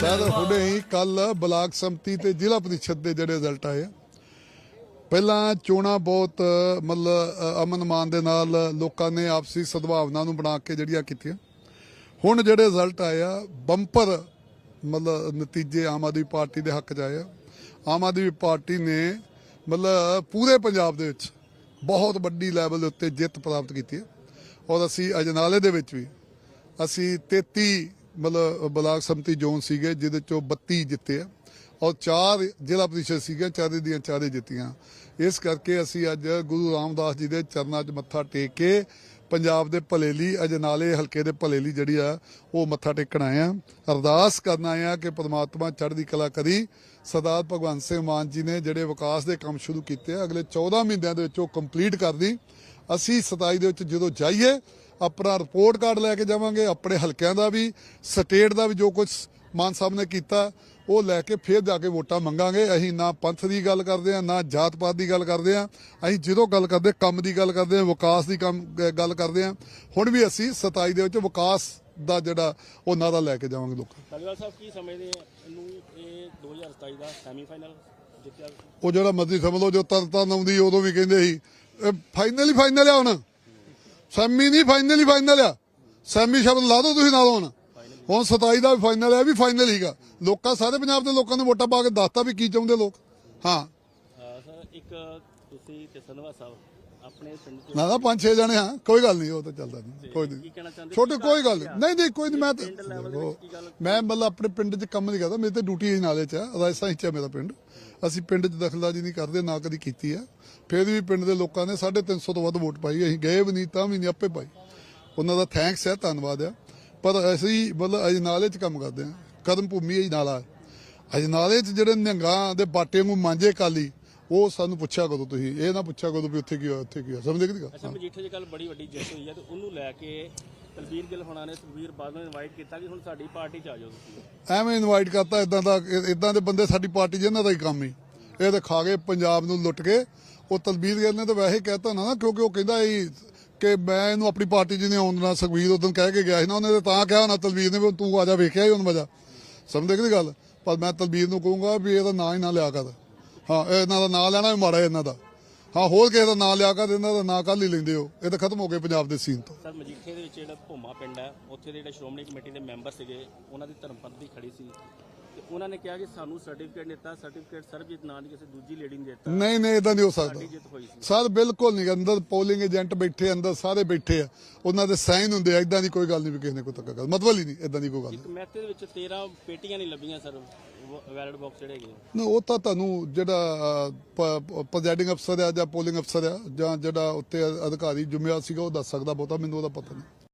Sir ਹੁਣੇ ਹੀ ਕੱਲ block ਸੰਮਤੀ ਤੇ ਜ਼ਿਲ੍ਹਾ ਪ੍ਰੀਸ਼ਦ ਦੇ ਜਿਹੜੇ ਰਿਜ਼ਲਟ ਆਏ ਆ। ਪਹਿਲਾਂ ਚੋਣਾਂ ਬਹੁਤ, ਮਤਲਬ ਅਮਨ ਮਾਨ ਦੇ ਨਾਲ ਲੋਕਾਂ ਨੇ ਆਪਸੀ ਸਦਭਾਵਨਾ ਨੂੰ ਬਣਾ ਕੇ ਜਿਹੜੀਆਂ ਕੀਤੀਆਂ। ਹੁਣ ਜਿਹੜੇ ਰਿਜ਼ਲਟ ਆਏ ਆ, ਬੰਪਰ, ਮਤਲਬ, ਨਤੀਜੇ ਆਮ ਆਦਮੀ ਪਾਰਟੀ ਦੇ ਹੱਕ 'ਚ ਆਏ ਆ। ਆਮ ਆਦਮੀ ਪਾਰਟੀ ਨੇ, ਮਤਲਬ, ਪੂਰੇ ਪੰਜਾਬ ਦੇ ਵਿੱਚ ਬਹੁਤ ਵੱਡੀ ਲੈਵਲ ਦੇ ਉੱਤੇ ਜਿੱਤ ਪ੍ਰਾਪਤ ਕੀਤੀ ਹੈ ਔਰ ਅਸੀਂ ਅਜਨਾਲੇ ਦੇ ਵਿੱਚ ਵੀ, ਅਸੀਂ 33 ਮਤਲਬ ਬਲਾਕ ਸੰਮਤੀ ਜ਼ੋਨ ਸੀਗੇ, ਜਿਹਦੇ ਚੋਂ 32 ਜਿੱਤੇ ਆ। ਔਰ ਚਾਰ ਜ਼ਿਲ੍ਹਾ ਪ੍ਰੀਸ਼ਦ ਸੀਗੇ, ਚਾਰੇ ਦੀਆਂ ਚਾਰੇ ਜਿੱਤੀਆਂ। ਇਸ ਕਰਕੇ ਅਸੀਂ ਅੱਜ ਗੁਰੂ ਰਾਮਦਾਸ ਜੀ ਦੇ ਚਰਨਾਂ 'ਚ ਮੱਥਾ ਟੇਕ ਕੇ ਪੰਜਾਬ ਦੇ ਭਲੇ ਲਈ ਅਜਨਾਲੇ ਹਲਕੇ ਦੇ ਭਲੇ ਲਈ ਜਿਹੜੀ ਆ, ਉਹ ਮੱਥਾ ਟੇਕਣ ਆਏ ਆ। ਅਰਦਾਸ ਕਰਨ ਆਏ ਆ ਕਿ ਪਰਮਾਤਮਾ ਚੜ੍ਹਦੀ ਕਲਾ ਕਰੀ। ਸਰਦਾਰ ਭਗਵੰਤ ਸਿੰਘ ਮਾਨ ਜੀ ਨੇ ਜਿਹੜੇ ਵਿਕਾਸ ਦੇ ਕੰਮ ਸ਼ੁਰੂ ਕੀਤੇ ਅਗਲੇ 14 ਮਹੀਨਿਆਂ ਦੇ ਵਿੱਚ ਉਹ ਕੰਪਲੀਟ ਕਰਦੀ ਅਸੀਂ 27 ਦੇ ਵਿੱਚ ਜਦੋਂ ਜਾਈਏ ਆਪਣਾ ਰਿਪੋਰਟ ਕਾਰਡ ਲੈ ਕੇ ਜਾਵਾਂਗੇ ਆਪਣੇ ਹਲਕਿਆਂ ਦਾ ਵੀ ਸਟੇਟ ਦਾ ਵੀ ਜੋ ਕੁਝ ਮਾਨ ਸਾਹਿਬ ਨੇ ਕੀਤਾ ਉਹ ਲੈ ਕੇ ਫਿਰ ਜਾ ਕੇ ਵੋਟਾਂ ਮੰਗਾਂਗੇ। ਅਸੀਂ ਨਾ ਪੰਥ ਦੀ ਗੱਲ ਕਰਦੇ ਆ ਨਾ ਜਾਤ ਪਾਤ ਦੀ ਗੱਲ ਕਰਦੇ ਆ ਅਸੀਂ ਜਦੋਂ ਗੱਲ ਕਰਦੇ ਕੰਮ ਦੀ ਗੱਲ ਕਰਦੇ ਆ ਵਿਕਾਸ ਦੀ ਕੰਮ ਗੱਲ ਕਰਦੇ ਆ ਹੁਣ ਵੀ ਅਸੀਂ 27 ਦੇ ਵਿੱਚ ਵਿਕਾਸ ਦਾ ਜਿਹੜਾ ਉਹ ਨਾਰਾ ਲੈ ਕੇ ਜਾਵਾਂਗੇ ਲੋਕਾਂ ਧਾਲੀਵਾਲ ਸਾਹਿਬ ਕੀ ਸਮਝਦੇ ਆ ਇਹਨੂੰ? ਇਹ 2027 ਦਾ ਸੈਮੀਫਾਈਨਲ ਜਿੱਤਿਆ ਉਹ ਜਿਹੜਾ ਮਰਜ਼ੀ ਸਮਝ ਲਓ ਜੋ ਤਰਤਾਂ ਆਉਂਦੀ ਉਦੋਂ ਵੀ ਕਹਿੰਦੇ ਸੀ ਫਾਈਨਲ ਹੀ ਫਾਈਨਲ ਆ ਹੁਣ। ਸੈਮੀ ਨਹੀਂ, ਫਾਈਨਲ ਹੀ ਫਾਈਨਲ ਆ। ਸੈਮੀ ਸ਼ਬਦ ਲਾ ਦਿਓ ਤੁਸੀਂ ਨਾਲ ਹੁਣ। ਹੁਣ 27 ਦਾ ਵੀ ਫਾਈਨਲ ਹੈ ਵੀ ਫਾਈਨਲ ਹੀਗਾ। ਲੋਕਾਂ, ਸਾਰੇ ਪੰਜਾਬ ਦੇ ਲੋਕਾਂ ਨੇ ਵੋਟਾਂ ਪਾ ਕੇ ਦੱਸਤਾ ਵੀ ਕੀ ਚਾਹੁੰਦੇ ਲੋਕ। ਹਾਂ। ਸਰ, ਇੱਕ ਤੁਸੀਂ ਤੇ ਸਾਹਿਬ ਆਪਣੇ ਪਿੰਡ ਚ ਨਾ ਨਾ ਪੰਜ ਛੇ ਜਣੇ ਹਾਂ ਕੋਈ ਗੱਲ ਨਹੀਂ ਉਹ ਤਾਂ ਚੱਲਦਾ ਨਹੀਂ ਕੋਈ ਨਹੀਂ। ਕਹਿਣਾ ਚਾਹੁੰਦੇ ਛੋਟੇ ਕੋਈ ਗੱਲ ਨਹੀਂ ਨਹੀਂ ਨਹੀਂ ਕੋਈ ਨਹੀਂ ਮੈਂ ਤਾਂ ਮੈਂ ਮਤਲਬ ਆਪਣੇ ਪਿੰਡ 'ਚ ਕੰਮ ਨਹੀਂ ਕਰਦਾ ਮੇਰੇ ਤੇ ਡਿਊਟੀ ਇਸ ਨਾਲੇ 'ਚ ਹੈ ਰਾਜਸਥਾਨ 'ਚ ਹੈ ਮੇਰਾ ਪਿੰਡ। ਅਸੀਂ ਪਿੰਡ 'ਚ ਦਖਲਅੰਦਾਜ਼ੀ ਨਹੀਂ ਕਰਦੇ ਨਾ ਕਦੀ ਕੀਤੀ ਹੈ ਫਿਰ ਵੀ ਪਿੰਡ ਦੇ ਲੋਕਾਂ ਨੇ 350 ਤੋਂ ਵੱਧ ਵੋਟ ਪਾਈ ਅਸੀਂ ਗਏ ਵੀ ਨਹੀਂ ਤਾਂ ਵੀ ਨਹੀਂ ਆਪੇ ਪਾਈ। ਉਹਨਾਂ ਦਾ ਥੈਂਕਸ ਹੈ ਧੰਨਵਾਦ ਹੈ। ਪਰ ਅਸੀਂ ਮਤਲਬ ਅਜਨਾਲੇ 'ਚ ਕੰਮ ਕਰਦੇ ਹਾਂ ਕਦਮ ਭੂਮੀ ਅਜਨਾਲਾ ਹੈ। ਅਜਨਾਲੇ 'ਚ ਜਿਹੜੇ ਨਿਹੰਗਾਂ ਦੇ ਬਾਟੇ ਨੂੰ ਮਾਂਜੇ ਕਾਲੀ ਉਹ ਸਾਨੂੰ ਪੁੱਛਿਆ ਕਦੋਂ ਤੁਸੀਂ? ਇਹ ਨਾ ਪੁੱਛਿਆ ਕਦੋਂ ਵੀ ਉੱਥੇ ਕੀ ਹੋਇਆ ਉੱਥੇ ਕੀ ਹੋਇਆ? ਸਮਝਦੇ ਕਿ ਅੱਛਾ ਮਜੀਠੇ ਦੀ ਕੱਲ ਬੜੀ ਵੱਡੀ ਜਿੱਤ ਹੋਈ ਹੈ ਤੇ ਉਹਨੂੰ ਲੈ ਕੇ ਤਲਵੀਰ ਗਿੱਲ ਹੋਣਾ ਨੇ ਸੁਖਬੀਰ ਬਾਦਲ ਨੂੰ ਇਨਵਾਈਟ ਕੀਤਾ ਕਿ ਹੁਣ ਸਾਡੀ ਪਾਰਟੀ ਚ ਆ ਜਾਓ ਤੁਸੀਂ। ਐਵੇਂ ਇਨਵਾਈਟ ਕਰਤਾ ਇਦਾਂ ਦਾ ਇਦਾਂ ਦੇ ਬੰਦੇ ਸਾਡੀ ਪਾਰਟੀ 'ਚ ਇਹਨਾਂ ਦਾ ਹੀ ਕੰਮ ਹੀ। ਇਹ ਤਾਂ ਖਾ ਗਏ ਪੰਜਾਬ ਨੂੰ ਲੁੱਟ ਕੇ। ਉਹ ਤਲਬੀਰ ਗਿੱਲ ਨੇ ਤਾਂ ਵੈਸੇ ਕਹਿਤਾ ਨਾ ਕਿਉਂਕਿ ਉਹ ਕਹਿੰਦਾ ਸੀ ਕਿ ਮੈਂ ਇਹਨੂੰ ਆਪਣੀ ਪਾਰਟੀ ਨਹੀਂ ਆਉਣ ਦੇਣਾ। ਸੁਖਬੀਰ ਉਦੋਂ ਕਹਿ ਕੇ ਗਿਆ ਸੀ ਨਾ ਉਹਨੇ ਤਾਂ ਤਾਂ ਕਿਹਾ ਨਾ ਤਲਬੀਰ ਨੇ ਵੀ ਤੂੰ ਆ ਜਾ ਵੇਖਿਆ ਹੀ ਉਹਨੂੰ ਮਜ਼ਾ। ਸਮਝਦੇ ਕਿ ਨਹੀਂ ਗੱਲ? ਪਰ ਮੈਂ ਤਲਬੀਰ ਨੂੰ ਕਹੂੰਗਾ ਵੀ ਇਹਦਾ ਨਾਂ ਹੀ ਨਾ ਲਿਆ ਕਰ। ਹਾਂ ਇਹ ਇਹਨਾਂ ਦਾ ਨਾਂ ਲੈਣਾ ਵੀ ਮਾੜਾ ਹੈ ਇਹਨਾਂ ਦਾ। ਹਾਂ ਹੋਰ ਕਿਸੇ ਦਾ ਨਾਂ ਲਿਆ ਕਰ ਇਹਨਾਂ ਦਾ ਨਾਂ ਕੱਲ ਹੀ ਲੈਂਦੇ ਹੋ। ਇਹ ਤਾਂ ਖਤਮ ਹੋ ਗਏ ਪੰਜਾਬ ਦੇ ਸੀਨ ਤੋਂ। ਸਰ ਮਜੀਠੇ ਦੇ ਵਿੱਚ ਜਿਹੜਾ ਭੋਮਾ ਪਿੰਡ ਹੈ ਉੱਥੇ ਦੇ ਜਿਹੜੇ ਸ਼੍ਰੋਮਣੀ ਕਮੇਟੀ ਦੇ ਮੈਂਬਰ ਸੀਗੇ ਉਹਨਾਂ ਦੀ ਧਰਮਪਦ ਦੀ ਖੜੀ ਸੀ। ਤੇ ਉਹਨਾਂ ਨੇ ਕਿਹਾ ਕਿ ਸਾਨੂੰ ਸਰਟੀਫਿਕੇਟ ਦਿੱਤਾ ਸਰਟੀਫਿਕੇਟ ਸਰਬਜੀਤ ਨਾਂ ਦੀ ਕਿਸੇ ਦੂਜੀ ਲੇਡੀ ਨੇ ਦਿੱਤਾ। ਨਹੀਂ ਨਹੀਂ ਇਦਾਂ ਨਹੀਂ ਹੋ ਸਕਦਾ। ਸਰ ਬਿਲਕੁਲ ਨਹੀਂ ਅੰਦਰ ਪੋਲਿੰਗ ਏਜੰਟ ਬੈਠੇ ਅੰਦਰ ਸਾਰੇ ਬੈਠੇ ਆ। ਉਹਨਾਂ ਦੇ ਸਾਈਨ ਹੁੰਦੇ ਆ ਇਦਾਂ ਦੀ ਕੋਈ ਗੱਲ ਨਹੀਂ ਵੀ ਕਿਸੇ ਨੇ ਕੋਈ ਧੱਕਾ ਕਰ ਮਤਲਬ ਹੀ ਨਹੀਂ ਇਦਾਂ ਦੀ ਕੋਈ ਗੱਲ ਇੱਕ ਮੈਥੇ ਦੇ ਵਿੱਚ 13 ਪੇਟੀਆਂ ਨਹੀਂ ਲੱਭੀਆਂ ਸਰ। ਵੈਲਿਡ ਬਾਕਸ ਜਿਹੜੇ ਹੈਗੇ ਨਹੀਂ ਉਹ ਤਾਂ ਤੁਹਾਨੂੰ ਜਿਹੜਾ ਪ੍ਰੈਜ਼ਾਈਡਿੰਗ ਅਫਸਰ ਆ ਜਾਂ ਪੋਲਿੰਗ ਅਫਸਰ ਆ ਜਾਂ ਜਿਹੜਾ ਉੱਤੇ ਅਧਿਕਾਰੀ ਜ਼ਿੰਮੇਵਾਰ ਸੀਗਾ, ਉਹ ਦੱਸ ਸਕਦਾ ਬਹੁਤਾ, ਮੈਨੂੰ ਉਹਦਾ ਪਤਾ ਨਹੀਂ।